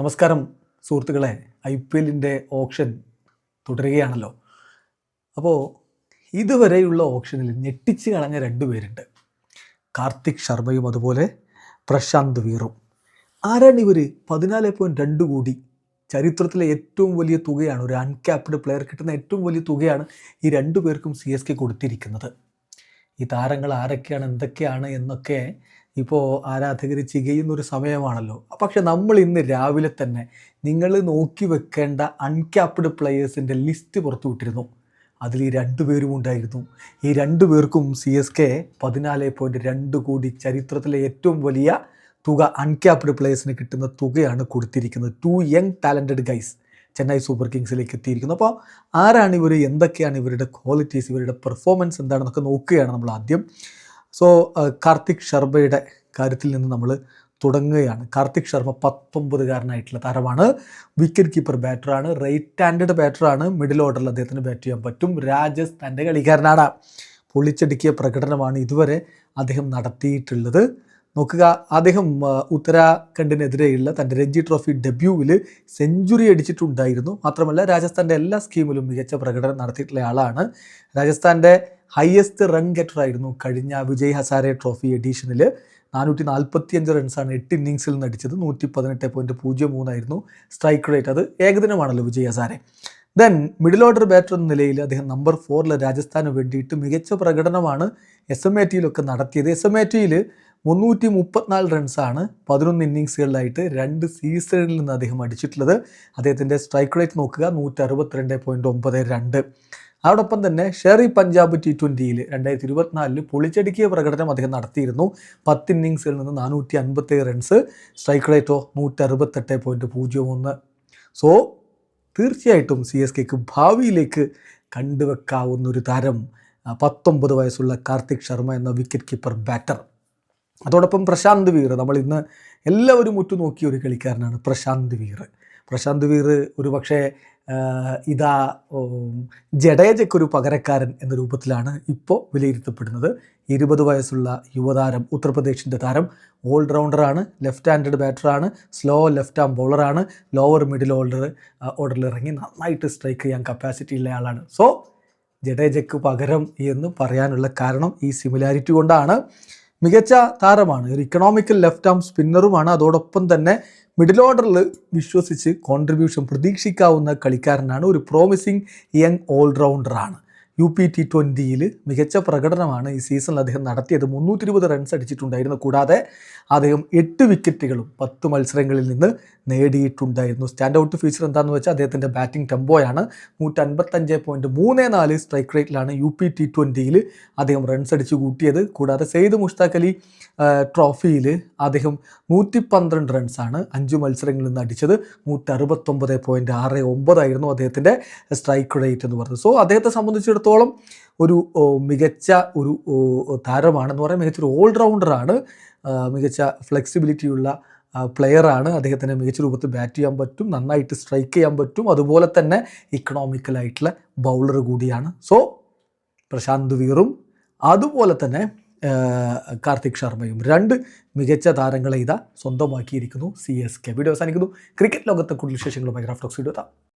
നമസ്കാരം സുഹൃത്തുക്കളെ. I P എല്ലിന്റെ ഓപ്ഷൻ തുടരുകയാണല്ലോ. അപ്പോൾ ഇതുവരെയുള്ള ഓപ്ഷനിൽ ഞെട്ടിച്ച് കളഞ്ഞ രണ്ട് പേരുണ്ട്. കാർത്തിക് ശർമ്മയും അതുപോലെ പ്രശാന്ത് വീറും. ആരാണ് ഇവർ പതിനാല് പോയിന്റ് രണ്ട് കോടി. ചരിത്രത്തിലെ ഏറ്റവും വലിയ തുകയാണ് ഒരു അൺക്യാപ്ഡ് പ്ലെയർ കിട്ടുന്ന ഏറ്റവും വലിയ തുകയാണ് ഈ രണ്ടു പേർക്കും സി എസ് കെ കൊടുത്തിരിക്കുന്നത്. ഈ താരങ്ങൾ ആരൊക്കെയാണ് എന്തൊക്കെയാണ് എന്നൊക്കെ ഇപ്പോൾ ആരാധകർ ചികയുന്ന ഒരു സമയമാണല്ലോ. പക്ഷെ നമ്മൾ ഇന്ന് രാവിലെ തന്നെ നിങ്ങൾ നോക്കി വെക്കേണ്ട അൺക്യാപ്ഡ് പ്ലെയേഴ്സിന്റെ ലിസ്റ്റ് പുറത്തു വിട്ടിരുന്നു. അതിൽ ഈ രണ്ടു പേരും ഉണ്ടായിരുന്നു. ഈ രണ്ടു പേർക്കും സി എസ് കെ പതിനാല് പോയിന്റ് രണ്ട് കോടി ചരിത്രത്തിലെ ഏറ്റവും വലിയ തുക അൺക്യാപ്ഡ് പ്ലെയേഴ്സിന് കിട്ടുന്ന തുകയാണ് കൊടുത്തിരിക്കുന്നത്. Two young talented guys Chennai super കിങ്സിലേക്ക് എത്തിയിരിക്കുന്നു. അപ്പോൾ ആരാണ് ഇവർ എന്തൊക്കെയാണ് ഇവരുടെ ക്വാളിറ്റീസ് ഇവരുടെ പെർഫോമൻസ് എന്താണെന്നൊക്കെ നോക്കുകയാണ് നമ്മൾ ആദ്യം. സോ കാർത്തിക് ശർമ്മയുടെ കാര്യത്തിൽ നിന്ന് നമ്മൾ തുടങ്ങുകയാണ്. കാർത്തിക് ശർമ്മ പത്തൊമ്പതുകാരനായിട്ടുള്ള താരമാണ്. വിക്കറ്റ് കീപ്പർ ബാറ്ററാണ് റൈറ്റ് ഹാൻഡഡ് ബാറ്ററാണ് മിഡിൽ ഓർഡറിൽ അദ്ദേഹത്തിന് ബാറ്റ് ചെയ്യാൻ പറ്റും. രാജസ്ഥാന്റെ കളിക്കാരനാണ്. പൊളിച്ചടുക്കിയ പ്രകടനമാണ് ഇതുവരെ അദ്ദേഹം നടത്തിയിട്ടുള്ളത്. നോക്കുക. അദ്ദേഹം ഉത്തരാഖണ്ഡിനെതിരെയുള്ള തന്റെ രഞ്ജി ട്രോഫി ഡെബ്യൂവിൽ സെഞ്ചുറി അടിച്ചിട്ടുണ്ടായിരുന്നു. മാത്രമല്ല രാജസ്ഥാന്റെ എല്ലാ സ്കീമിലും മികച്ച പ്രകടനം നടത്തിയിട്ടുള്ള ആളാണ്. രാജസ്ഥാന്റെ ഹയസ്റ്റ് റൺ ഗെറ്റർ ആയിരുന്നു കഴിഞ്ഞ വിജയ് ഹസാരെ ട്രോഫി എഡീഷനിൽ നാനൂറ്റി നാൽപ്പത്തി അഞ്ച് റൺസാണ് എട്ട് ഇന്നിങ്സിൽ നിന്ന് അടിച്ചത് നൂറ്റി പതിനെട്ട് പോയിന്റ് പൂജ്യം മൂന്നായിരുന്നു സ്ട്രൈക്ക് റേറ്റ് അത് ഏകദിനമാണല്ലോ Vijay Hazare. Then middle order batter എന്ന നിലയിൽ അദ്ദേഹം നമ്പർ ഫോറിൽ രാജസ്ഥാന് വേണ്ടിയിട്ട് മികച്ച പ്രകടനമാണ് എസ് എം എ ടിയിലൊക്കെ നടത്തിയത്. എസ് എം എ ടിയിൽ മുന്നൂറ്റി മുപ്പത്തിനാല് റൺസാണ് പതിനൊന്ന് ഇന്നിങ്സുകളിലായിട്ട് രണ്ട് സീസണിൽ നിന്ന് അദ്ദേഹം അടിച്ചിട്ടുള്ളത്. അദ്ദേഹത്തിന്റെ സ്ട്രൈക്ക് റേറ്റ് നോക്കുക നൂറ്റി അറുപത്തിരണ്ട് പോയിന്റ് ഒമ്പത് രണ്ട്. അതോടൊപ്പം തന്നെ ഷെറി പഞ്ചാബ് ടി ട്വന്റിയിൽ രണ്ടായിരത്തി ഇരുപത്തിനാലിൽ പൊളിച്ചടുക്കിയ പ്രകടനം അദ്ദേഹം നടത്തിയിരുന്നു. പത്ത് ഇന്നിങ്സിൽ നിന്ന് നാനൂറ്റി അൻപത്തേഴ് റൺസ് സ്ട്രൈക്ക് റേറ്റോ നൂറ്റി അറുപത്തെട്ട് പോയിന്റ് പൂജ്യം ഒന്ന് സോ തീർച്ചയായിട്ടും സി എസ് കെക്ക് ഭാവിയിലേക്ക് കണ്ടുവെക്കാവുന്ന ഒരു താരം പത്തൊമ്പത് വയസ്സുള്ള കാർത്തിക് ശർമ്മ എന്ന വിക്കറ്റ് കീപ്പർ ബാറ്റർ. അതോടൊപ്പം പ്രശാന്ത് വീർ നമ്മൾ ഇന്ന് എല്ലാവരും ഉറ്റുനോക്കിയ ഒരു കളിക്കാരനാണ് പ്രശാന്ത് വീർ. പ്രശാന്ത് വീർ ഒരു പക്ഷേ ഇതാ ജഡേജയ്ക്കൊരു പകരക്കാരൻ എന്ന രൂപത്തിലാണ് ഇപ്പോൾ വിലയിരുത്തപ്പെടുന്നത്. ഇരുപത് വയസ്സുള്ള യുവതാരം ഉത്തർപ്രദേശിന്റെ താരം ഓൾറൗണ്ടറാണ് ലെഫ്റ്റ് ഹാൻഡഡ് ബാറ്ററാണ് സ്ലോ ലെഫ്റ്റ് ആം ബൗളറാണ് ലോവർ മിഡിൽ ഓൾഡർ ഓർഡറിൽ ഇറങ്ങി നന്നായിട്ട് സ്ട്രൈക്ക് ചെയ്യാൻ കപ്പാസിറ്റി ഉള്ള ആളാണ്. സോ ജഡേജയ്ക്ക് പകരം എന്ന് പറയാനുള്ള കാരണം ഈ സിമിലാരിറ്റി കൊണ്ടാണ്. മികച്ച താരമാണ്. ഒരു ഇക്കണോമിക്കൽ ലെഫ്റ്റ് ആം സ്പിന്നറുമാണ് അതോടൊപ്പം തന്നെ മിഡിൽ ഓർഡറിൽ വിശ്വസിച്ച് കോൺട്രിബ്യൂഷൻ പ്രതീക്ഷിക്കാവുന്ന കളിക്കാരനാണ്. ഒരു പ്രോമിസിങ് യങ് ഓൾറൗണ്ടറാണ് യു പി ടി ട്വന്റിയിൽ മികച്ച പ്രകടനമാണ് ഈ സീസണിൽ അദ്ദേഹം നടത്തിയത്. മുന്നൂറ്റി ഇരുപത് റൺസ് അടിച്ചിട്ടുണ്ടായിരുന്നു. കൂടാതെ അദ്ദേഹം എട്ട് വിക്കറ്റുകളും പത്ത് മത്സരങ്ങളിൽ നിന്ന് നേടിയിട്ടുണ്ടായിരുന്നു. സ്റ്റാൻഡ് ഔട്ട് ഫീച്ചർ എന്താണെന്ന് വെച്ചാൽ അദ്ദേഹത്തിന്റെ ബാറ്റിംഗ് ടെമ്പോയാണ് നൂറ്റൻപത്തഞ്ച് പോയിന്റ് മൂന്ന് നാല് സ്ട്രൈക്ക് റേറ്റിലാണ് യു പി ടി ട്വന്റിയിൽ അദ്ദേഹം റൺസ് അടിച്ച് കൂട്ടിയത്. കൂടാതെ സെയ്ദ് മുഷ്താഖ് അലി ട്രോഫിയിൽ അദ്ദേഹം നൂറ്റി പന്ത്രണ്ട് റൺസാണ് അഞ്ച് മത്സരങ്ങളിൽ നിന്ന് അടിച്ചത്. നൂറ്ററുപത്തൊമ്പത് പോയിന്റ് ആറ് ഒമ്പതായിരുന്നു അദ്ദേഹത്തിന്റെ സ്ട്രൈക്ക് റേറ്റ് എന്ന് പറഞ്ഞത്. സോ അദ്ദേഹത്തെ സംബന്ധിച്ചിടത്തോളം ഒരു മികച്ച ഒരു താരമാണെന്ന് പറയാൻ മികച്ചൊരു ഓൾറൗണ്ടറാണ് മികച്ച ഫ്ലെക്സിബിലിറ്റിയുള്ള പ്ലെയറാണ്. അദ്ദേഹത്തിന് മികച്ച രൂപത്തിൽ ബാറ്റ് ചെയ്യാൻ പറ്റും നന്നായിട്ട് സ്ട്രൈക്ക് ചെയ്യാൻ പറ്റും. അതുപോലെ തന്നെ ഇക്കണോമിക്കലായിട്ടുള്ള ബൗളർ കൂടിയാണ്. സോ പ്രശാന്ത് വീറും അതുപോലെ തന്നെ കാർത്തിക് ശർമ്മയും രണ്ട് മികച്ച താരങ്ങളെ ഇതാ സ്വന്തമാക്കിയിരിക്കുന്നു. C S K. വീഡിയോ അവസാനിക്കുന്നു. ക്രിക്കറ്റ് ലോകത്തെ കൂടുതൽ വിശേഷങ്ങളുമായി ഗ്രാഫ്റ്റോക്സ് വീഡിയോ എത്താം.